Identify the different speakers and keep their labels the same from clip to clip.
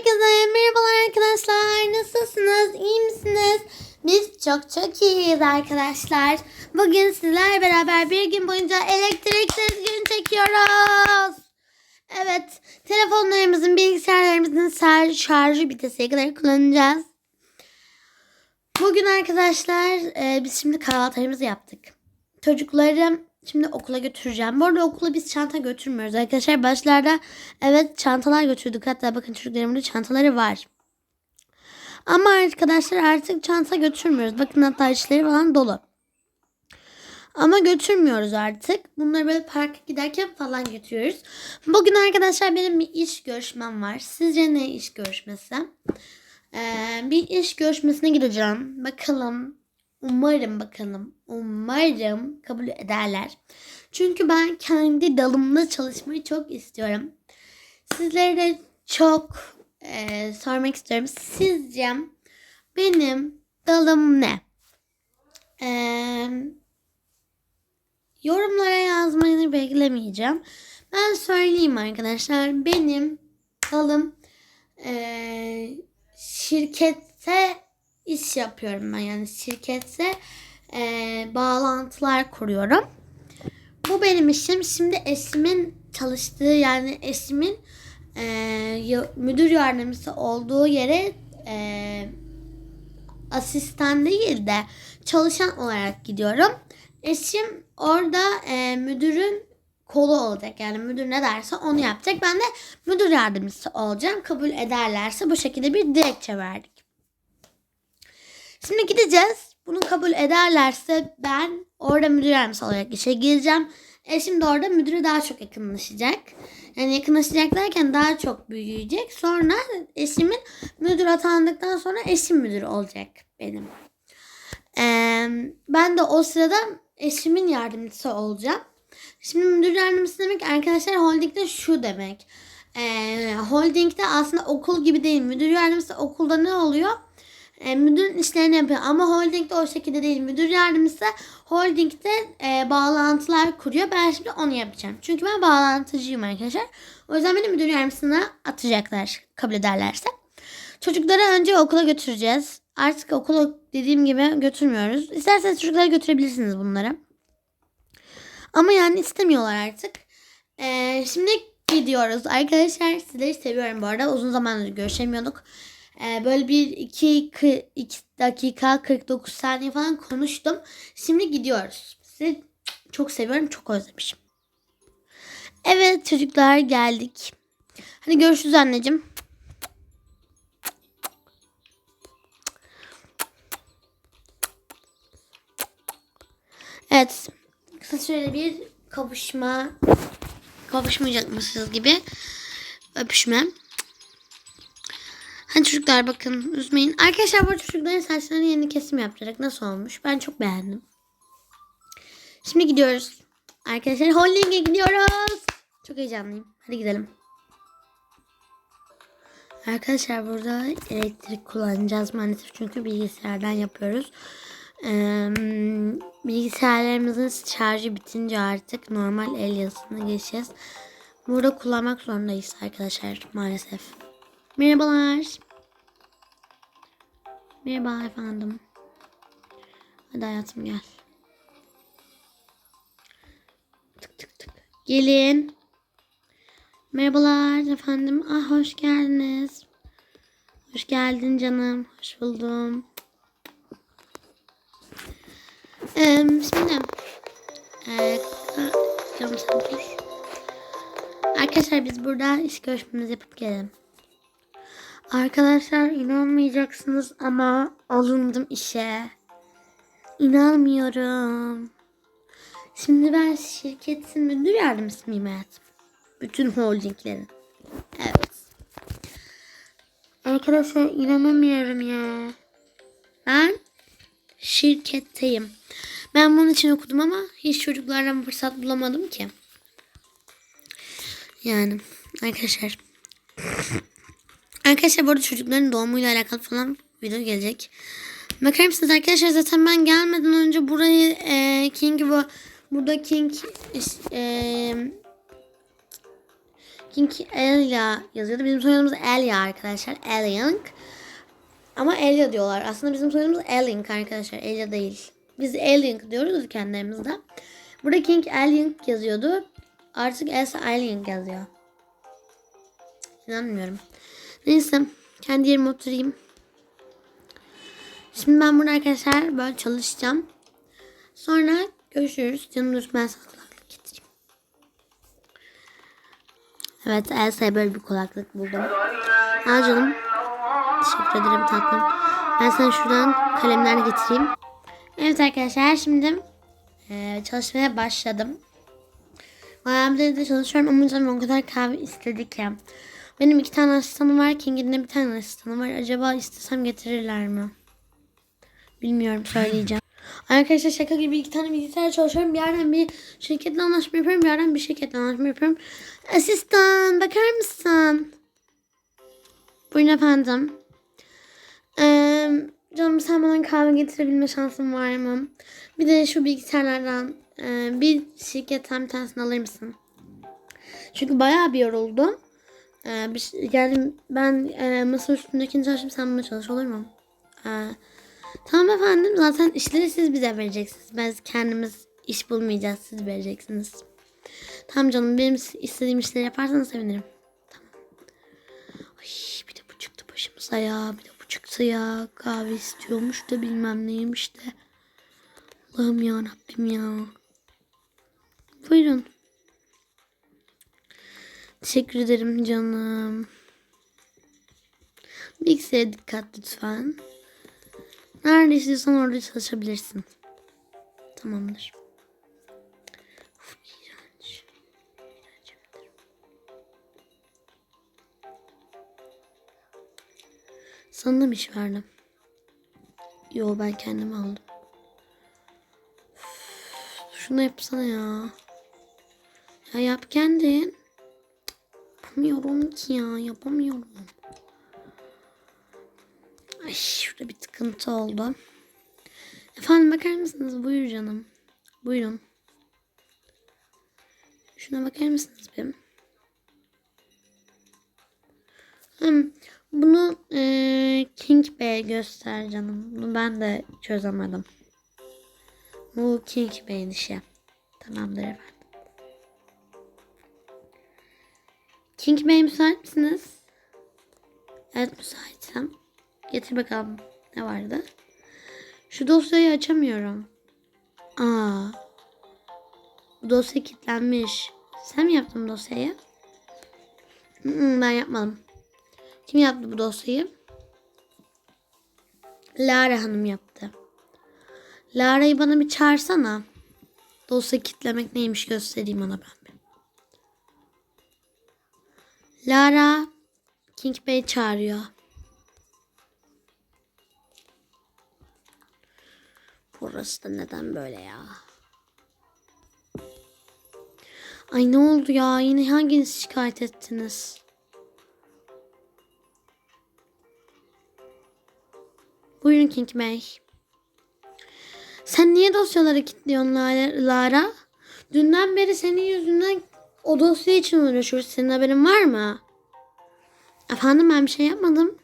Speaker 1: Herkese merhabalar arkadaşlar. Nasılsınız? İyi misiniz? Biz çok çok iyiyiz arkadaşlar. Bugün sizler beraber bir gün boyunca elektriksiz gün çekiyoruz. Evet, telefonlarımızın, bilgisayarlarımızın şar- şarjı bitesiye kadar kullanacağız. Bugün arkadaşlar e, biz şimdi kahvaltılarımızı yaptık. Çocukları şimdi okula götüreceğim. Bu arada okula biz çanta götürmüyoruz arkadaşlar. Başlarda evet çantalar götürdük. Hatta bakın çocuklarımın da çantaları var. Ama arkadaşlar artık çanta götürmüyoruz. Bakın hatta içleri falan dolu. Ama götürmüyoruz artık. Bunları böyle parka giderken falan götürüyoruz. Bugün arkadaşlar benim bir iş görüşmem var. Sizce ne iş görüşmesi? Ee, bir iş görüşmesine gideceğim. Bakalım. Umarım bakalım. Umarım kabul ederler. Çünkü ben kendi dalımda çalışmayı çok istiyorum. Sizlere de çok e, sormak istiyorum. Sizce benim dalım ne? Eee yorumlara yazmayı beklemeyeceğim. Ben söyleyeyim arkadaşlar. Benim dalım eee, şirkette iş yapıyorum ben. Yani şirkette eee, bağlantılar kuruyorum. Bu benim işim. Şimdi eşimin çalıştığı yani eşimin eee, ya- müdür yardımcısı olduğu yere eee, asistan değil de çalışan olarak gidiyorum. Eşim orada e, müdürün kolu olacak. Yani müdür ne derse onu yapacak. Ben de müdür yardımcısı olacağım. Kabul ederlerse bu şekilde bir dilekçe verdik. Şimdi gideceğiz. Bunu kabul ederlerse ben orada müdür yardımcısı olarak işe gireceğim. Eşim de orada müdüre daha çok yakınlaşacak. Yani yakınlaşacak derken daha çok büyüyecek. Sonra eşimin müdür atandıktan sonra eşim müdür olacak benim. Ee, ben de o sırada eşimin yardımcısı olacağım. Şimdi müdür yardımcısı demek arkadaşlar holdingde şu demek. Ee, holdingde aslında okul gibi değil. Müdür yardımcısı okulda ne oluyor? Ee, müdürün işlerini yapıyor ama holdingde o şekilde değil. Müdür yardımcısı holdingde e, bağlantılar kuruyor. Ben şimdi onu yapacağım. Çünkü ben bağlantıcıyım arkadaşlar. O yüzden beni müdür yardımcısına atacaklar kabul ederlerse. Çocukları önce okula götüreceğiz. Artık okula dediğim gibi götürmüyoruz. İsterseniz çocukları götürebilirsiniz bunları. Ama yani istemiyorlar artık. Ee, şimdi gidiyoruz. Arkadaşlar sizleri seviyorum bu arada. Uzun zamandır görüşemiyorduk. Ee, böyle bir 2 dakika 49 saniye falan konuştum. Şimdi gidiyoruz. Sizi çok seviyorum. Çok özlemişim. Evet çocuklar geldik. Hadi görüşürüz anneciğim. Evet. Kısa süreli bir kavuşma. Kavuşmayacakmışız gibi. Öpüşme. Hani çocuklar bakın üzmeyin. Arkadaşlar bu çocukların saçlarını yeni kesim yaptıracak. Nasıl olmuş? Ben çok beğendim. Şimdi gidiyoruz. Arkadaşlar holding'e gidiyoruz. Çok heyecanlıyım. Hadi gidelim. Arkadaşlar burada elektrik kullanacağız maalesef çünkü bilgisayardan yapıyoruz. Ee, bilgisayarlarımızın şarjı bitince artık normal el yazısına geçeceğiz. Burada kullanmak zorundayız arkadaşlar maalesef. Merhabalar. Merhaba efendim. Hadi hayatım gel. Tık tık tık. Gelin. Merhabalar efendim. Ah hoş geldiniz. Hoş geldin canım. Hoş buldum. Ee, ee. Arkadaşlar biz burada iş görüşmemizi yapıp gelelim. Arkadaşlar inanmayacaksınız ama alındım işe. İnanmıyorum. Şimdi ben şirketin müdür yardımcısı mıyım hayatım? Bütün holdinglerin. Evet. Arkadaşlar inanamıyorum ya. Ben şirketteyim. Ben bunun için okudum ama hiç çocuklardan fırsat bulamadım ki. Yani arkadaşlar. Arkadaşlar bu arada çocukların doğumuyla alakalı falan video gelecek. Bakar mısınız arkadaşlar zaten ben gelmeden önce burayı e, King bu burada King e, King Elia yazıyordu. Bizim soyadımız Elia arkadaşlar. Eliang. Ama Elia diyorlar. Aslında bizim soyadımız Eliang arkadaşlar. Elia değil. Biz Eliang diyoruz kendilerimizde. Burada King Eliang yazıyordu. Artık Elsa Eliang yazıyor. İnanmıyorum. Neyse. Kendi yerime oturayım. Şimdi ben burada arkadaşlar böyle çalışacağım. Sonra görüşürüz. Canım dur ben sana kulaklık getireyim. Evet Elsa'ya böyle bir kulaklık buldum. Al canım. Teşekkür ederim tatlım. Ben sana şuradan kalemler getireyim. Evet arkadaşlar şimdi e, çalışmaya başladım. Bayağıdır de çalışıyorum ama canım o kadar kahve istedi ki. Benim iki tane asistanım var. King'in de bir tane asistanım var. Acaba istesem getirirler mi? Bilmiyorum söyleyeceğim. Arkadaşlar şaka gibi iki tane bilgisayar çalışıyorum. Bir yerden bir şirketle anlaşma yapıyorum. Bir yerden bir şirketle anlaşma yapıyorum. Asistan bakar mısın? Buyurun efendim. Ee, canım sen bana kahve getirebilme şansın var mı? Bir de şu bilgisayarlardan e, bir şirketten bir tanesini alır mısın? Çünkü bayağı bir yoruldum. Ee, bir, şey- yani ben e, masa üstündekini çalışayım sen bunu çalış olur mu? Ee, tamam efendim zaten işleri siz bize vereceksiniz. Biz kendimiz iş bulmayacağız siz vereceksiniz. Tamam canım benim istediğim işleri yaparsanız sevinirim. Tamam. Ay bir de bu çıktı başımıza ya. Bir de bu çıktı ya. Kahve istiyormuş da bilmem neymiş de. Allah'ım ya Rabbim ya. Buyurun. Teşekkür ederim canım. Bilgisayara dikkat lütfen. Nerede istiyorsan orada çalışabilirsin. Tamamdır. Yaptım. Sana mı iş verdim? Yo ben kendim aldım. Üf, Şunu yapsana ya. Ya yap kendin. Yapamıyorum ki ya. Yapamıyorum. Ay şurada bir tıkıntı oldu. Efendim bakar mısınız? Buyur canım. Buyurun. Şuna bakar mısınız bir? Hmm, bunu eee, King Bey'e göster canım. Bunu ben de çözemedim. Bu King Bey'in işi. Tamamdır efendim. King Bey müsait misiniz? Evet müsaitim. Getir bakalım ne vardı. Şu dosyayı açamıyorum. Aa. Dosya kilitlenmiş. Sen mi yaptın dosyayı? Hı, ben yapmadım. Kim yaptı bu dosyayı? Lara Hanım yaptı. Lara'yı bana bir çağırsana. Dosya kilitlemek neymiş göstereyim ona ben Lara King Bey çağırıyor. Burası da neden böyle ya? Ay ne oldu ya? Yine hanginiz şikayet ettiniz? Buyurun King Bey. Sen niye dosyaları kilitliyorsun Lara-? Dünden beri senin yüzünden o dosya için uğraşıyoruz. Senin haberin var mı? Efendim ben bir şey yapmadım.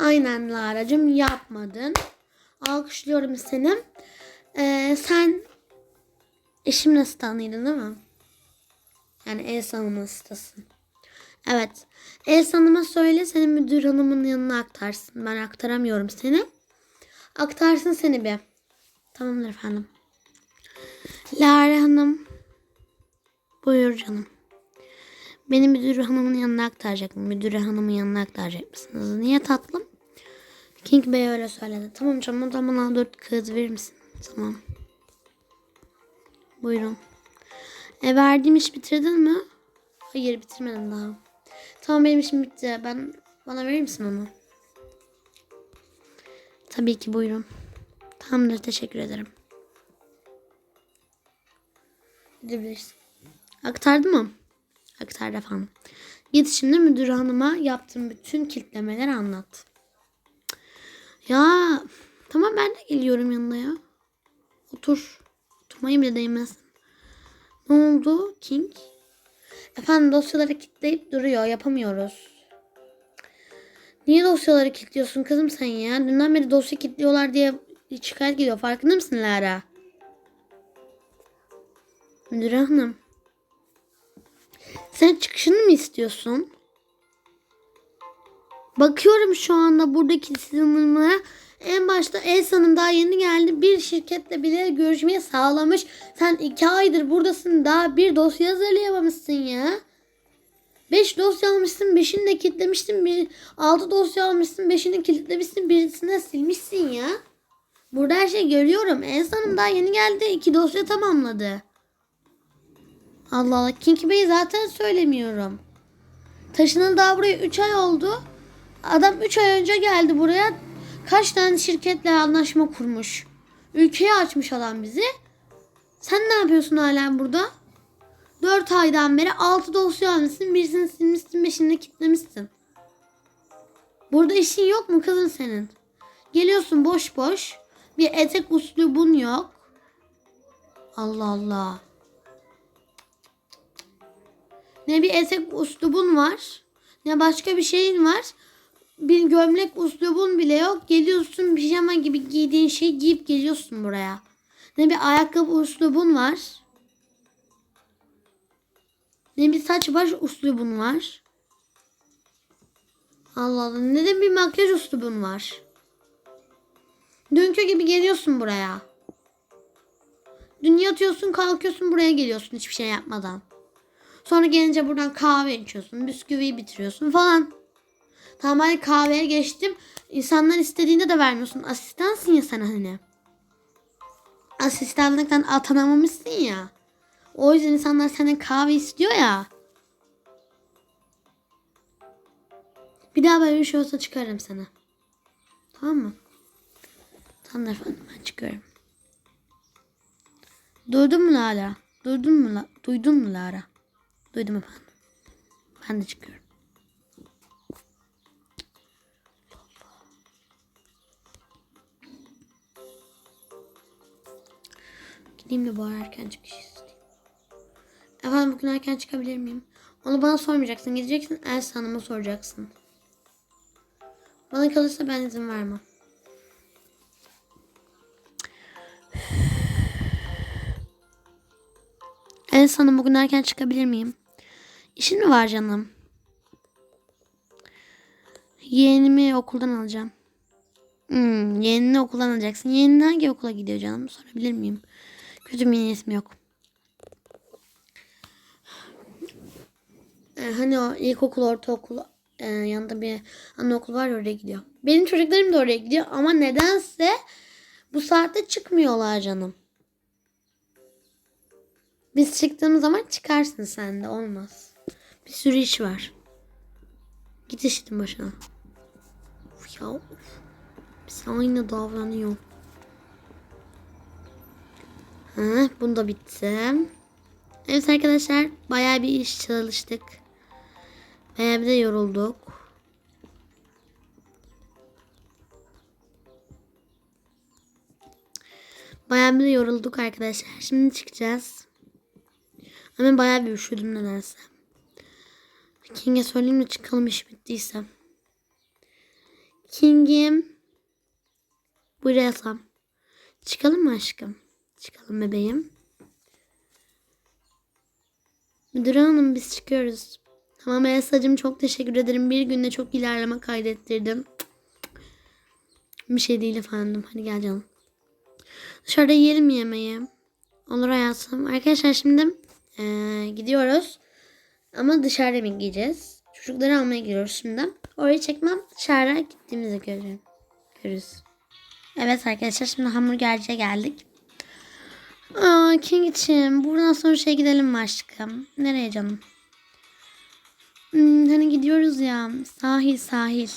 Speaker 1: Aynen Lara'cığım yapmadın. Alkışlıyorum seni. Ee, sen eşimin asistanıydın değil mi? Yani Elsa Hanım'ın asistanısın. Evet. Elsa Hanım'a söyle seni müdür hanımın yanına aktarsın. Ben aktaramıyorum seni. Aktarsın seni bir. Tamamdır efendim. Lara Hanım. Buyur canım. Beni müdür hanımın yanına aktaracak mı? Müdür hanımın yanına aktaracak mısınız? Niye tatlım? King Bey öyle söyledi. Tamam canım o zaman bana dört kağıt verir misin? Tamam. Buyurun. E verdiğim iş bitirdin mi? Hayır bitirmedim daha. Tamam benim işim bitti. Ben bana verir misin onu? Tabii ki buyurun. Tamamdır teşekkür ederim. Gidebilirsin. Aktardı mı? Aktardı efendim. Git şimdi müdür hanıma yaptığım bütün kilitlemeleri anlat. Ya tamam ben de geliyorum yanına ya. Otur. Oturmaya bile değmez. Ne oldu King? Efendim dosyaları kilitleyip duruyor. Yapamıyoruz. Niye dosyaları kilitliyorsun kızım sen ya? Dünden beri dosya kilitliyorlar diye şikayet geliyor. Farkında mısın Lara? Müdür hanım. Sen çıkışını mı istiyorsun? Bakıyorum şu anda buradaki sınırlara. En başta Elsa'nın daha yeni geldi. Bir şirketle bile görüşmeyi sağlamış. Sen iki aydır buradasın. Daha bir dosya hazırlayamamışsın ya. Beş dosya almışsın. Beşini de kilitlemişsin. Bir, altı dosya almışsın. Beşini kilitlemişsin. Birisini silmişsin ya. Burada her şeyi görüyorum. Elsa'nın daha yeni geldi. iki dosya tamamladı. Allah Allah. Kinky Bey'i zaten söylemiyorum. Taşınalı daha buraya 3 ay oldu. Adam 3 ay önce geldi buraya. Kaç tane şirketle anlaşma kurmuş. Ülkeyi açmış adam bizi. Sen ne yapıyorsun hala burada? 4 aydan beri 6 dosya almışsın. Birisini silmişsin, beşini kilitlemişsin. Burada işin yok mu kızım senin? Geliyorsun boş boş. Bir etek üslubun yok. Allah Allah. Ne bir etek üslubun var. Ne başka bir şeyin var. Bir gömlek üslubun bile yok. Geliyorsun pijama gibi giydiğin şeyi giyip geliyorsun buraya. Ne bir ayakkabı üslubun var. Ne bir saç baş üslubun var. Allah Allah. Ne de bir makyaj üslubun var. Dünkü gibi geliyorsun buraya. Dün yatıyorsun kalkıyorsun buraya geliyorsun hiçbir şey yapmadan. Sonra gelince buradan kahve içiyorsun. Bisküviyi bitiriyorsun falan. Tamam hadi kahveye geçtim. İnsanlar istediğinde de vermiyorsun. Asistansın ya sen hani. Asistanlıktan atanamamışsın ya. O yüzden insanlar senden kahve istiyor ya. Bir daha böyle bir şey olsa çıkarım sana. Tamam mı? Tamam efendim ben çıkıyorum. Duydun mu Lara? Duydun mu? La? Duydun mu Lara? Duydum efendim. Ben de çıkıyorum. Gideyim de bari erken çıkış isteyeyim. Efendim bugün erken çıkabilir miyim? Onu bana sormayacaksın. Gideceksin Elsa Hanım'a soracaksın. Bana kalırsa ben izin vermem. Elsa Hanım bugün erken çıkabilir miyim? İşin mi var canım? Yeğenimi okuldan alacağım. Hmm, yeğenini okuldan alacaksın. Yeğenin hangi okula gidiyor canım? Sorabilir miyim? Kötü bir ismi yok. Ee, hani o ilkokul, ortaokul e, yanında bir anaokul var ya oraya gidiyor. Benim çocuklarım da oraya gidiyor ama nedense bu saatte çıkmıyorlar canım. Biz çıktığımız zaman çıkarsın sen de olmaz. Bir sürü iş var. Git işin başına. Uf ya of. Biz aynı davranıyor. Ha, bunu da bitti. Evet arkadaşlar bayağı bir iş çalıştık. Bayağı bir de yorulduk. Bayağı bir de yorulduk arkadaşlar. Şimdi çıkacağız. Ama bayağı bir üşüdüm nedense. King'e söyleyeyim de çıkalım iş bittiyse. King'im. Buraya tam. Çıkalım mı aşkım? Çıkalım bebeğim. Müdür hanım biz çıkıyoruz. Tamam Elsa'cığım çok teşekkür ederim. Bir günde çok ilerleme kaydettirdim. Bir şey değil efendim. Hadi gel canım. Dışarıda yiyelim yemeği. Olur hayatım. Arkadaşlar şimdi ee, gidiyoruz. Ama dışarıda mı gideceğiz? Çocukları almaya gidiyoruz şimdi. Orayı çekmem. Dışarıda gittiğimizde görürüm. Görürüz. Evet arkadaşlar şimdi hamburgerciye geldik. Aa, King için buradan sonra şey gidelim mi aşkım? Nereye canım? Hmm, hani gidiyoruz ya. Sahil sahil.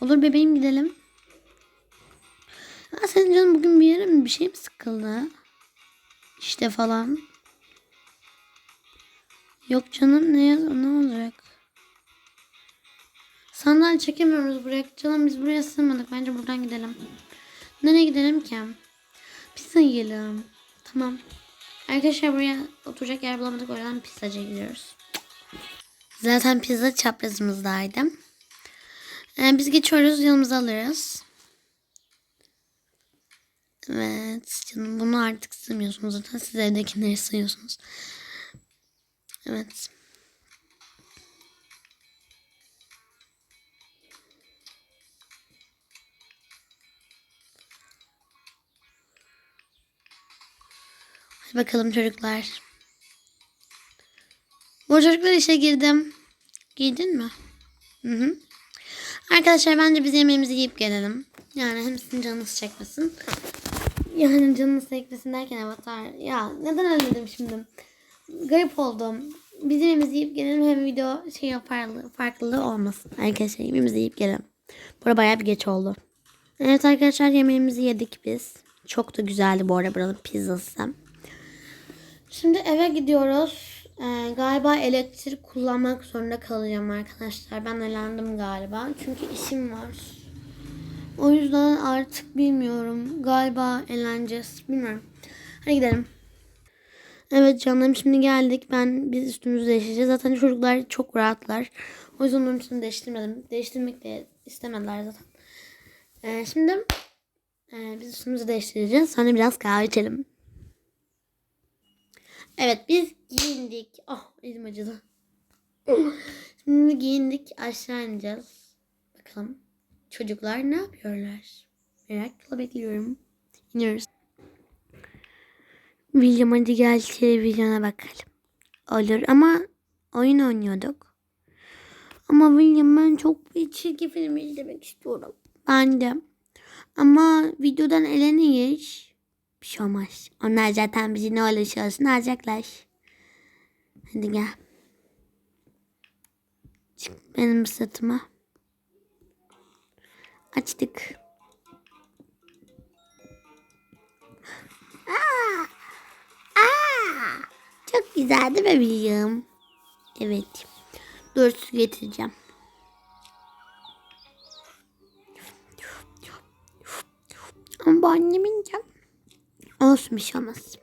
Speaker 1: Olur bebeğim gidelim. Aa, senin canım bugün bir yere mi bir şey mi sıkıldı? İşte falan. Yok canım ne ne olacak? Sandalye çekemiyoruz buraya. Canım biz buraya sığmadık. Bence buradan gidelim. Nereye gidelim ki? Pizza yiyelim. Tamam. Arkadaşlar buraya oturacak yer bulamadık. O yüzden pizzacıya gidiyoruz. Zaten pizza çaprazımızdaydı. Ee, biz geçiyoruz. Yanımıza alırız. Evet. Canım bunu artık sığmıyorsunuz. Zaten siz evdekileri sığıyorsunuz. Evet. Hadi bakalım çocuklar. Bu çocuklar işe girdim. Giydin mi? Hı hı. Arkadaşlar bence biz yemeğimizi yiyip gelelim. Yani hem sizin canınız çekmesin. Yani canınız çekmesin derken avatar. Ya neden öyle dedim şimdi? Garip oldum. Biz yemeğimizi yiyip gelelim hem video şey yaparlı, farklılığı olmasın. Arkadaşlar yemeğimizi yiyip gelelim. Burada bayağı bir geç oldu. Evet arkadaşlar yemeğimizi yedik biz. Çok da güzeldi bu arada buranın pizzası. Şimdi eve gidiyoruz. Ee, galiba elektrik kullanmak zorunda kalacağım arkadaşlar. Ben elendim galiba. Çünkü işim var. O yüzden artık bilmiyorum. Galiba eğleneceğiz. Bilmiyorum. Hadi gidelim. Evet canlarım şimdi geldik. Ben biz üstümüzü değiştireceğiz. Zaten çocuklar çok rahatlar. O yüzden onun üstünü değiştirmedim. Değiştirmek de istemediler zaten. Ee, şimdi e, biz üstümüzü değiştireceğiz. Sonra biraz kahve içelim. Evet biz giyindik. Oh elim acıdı. Şimdi giyindik aşağı ineceğiz. Bakalım çocuklar ne yapıyorlar? Merakla bekliyorum. İniyoruz. William hadi gel televizyona bakalım. Olur ama oyun oynuyorduk. Ama William ben çok bir çizgi film izlemek istiyorum. Ben de. Ama videodan eleniyor. Bir şey olmaz. Onlar zaten bizi ne olursa olsun alacaklar. Hadi gel. Çık benim sırtıma. Açtık. Aa! Çok güzel değil mi bebeğim? Evet. Dur su getireceğim. Ama bu annemin can. Olsun bir şey olmaz.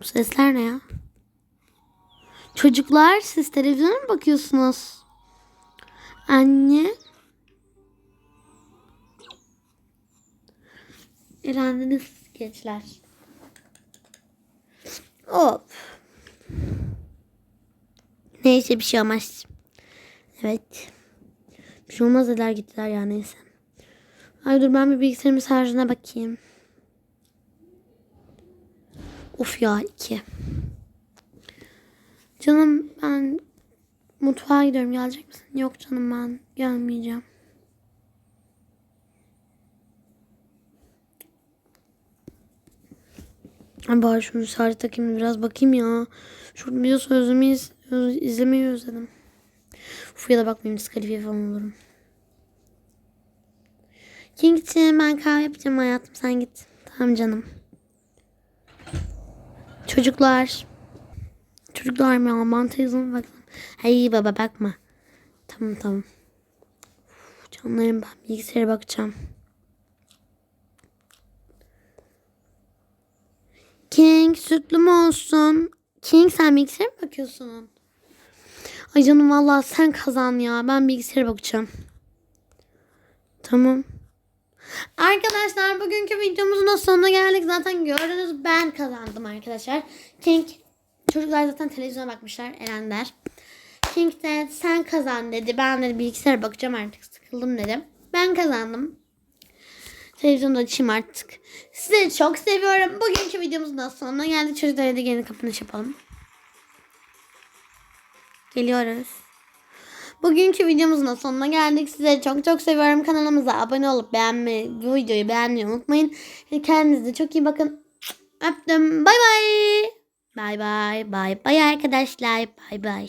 Speaker 1: Bu sesler ne ya? Çocuklar siz televizyona mı bakıyorsunuz? Anne. Elendiniz gençler. Hop. Neyse bir şey olmaz. Evet. Bir şey olmaz dediler gittiler ya neyse. Ay dur ben bir bilgisayarın mesajına bakayım. Of ya iki. Canım ben mutfağa gidiyorum gelecek misin? Yok canım ben gelmeyeceğim. Bari şunu sarı takayım biraz bakayım ya. Şu video sözümü iz, izlemeyi özledim. Uf ya da bakmayayım diskalifiye falan olurum. King'ciğim ben kahve yapacağım hayatım sen git. Tamam canım. Çocuklar. Çocuklar mı aman teyzem bak. Hey baba bakma. Tamam tamam. Uf, canlarım ben bilgisayara bakacağım. King sütlü mü olsun? King sen bilgisayara mı bakıyorsun? Ay canım vallahi sen kazan ya. Ben bilgisayara bakacağım. Tamam. Arkadaşlar bugünkü videomuzun da sonuna geldik. Zaten gördünüz ben kazandım arkadaşlar. King çocuklar zaten televizyona bakmışlar. Erenler. King de sen kazan dedi. Ben de bilgisayara bakacağım artık sıkıldım dedim. Ben kazandım. Televizyonda açayım artık. Sizi çok seviyorum. Bugünkü videomuzun da sonuna geldik. Çocuklara da gelin kapanış yapalım. Geliyoruz. Bugünkü videomuzun da sonuna geldik. Sizi çok çok seviyorum. Kanalımıza abone olup beğenmeyi, bu videoyu beğenmeyi unutmayın. Kendinize çok iyi bakın. Öptüm. Bay bay. Bay bay. Bay bay arkadaşlar. Bay bay.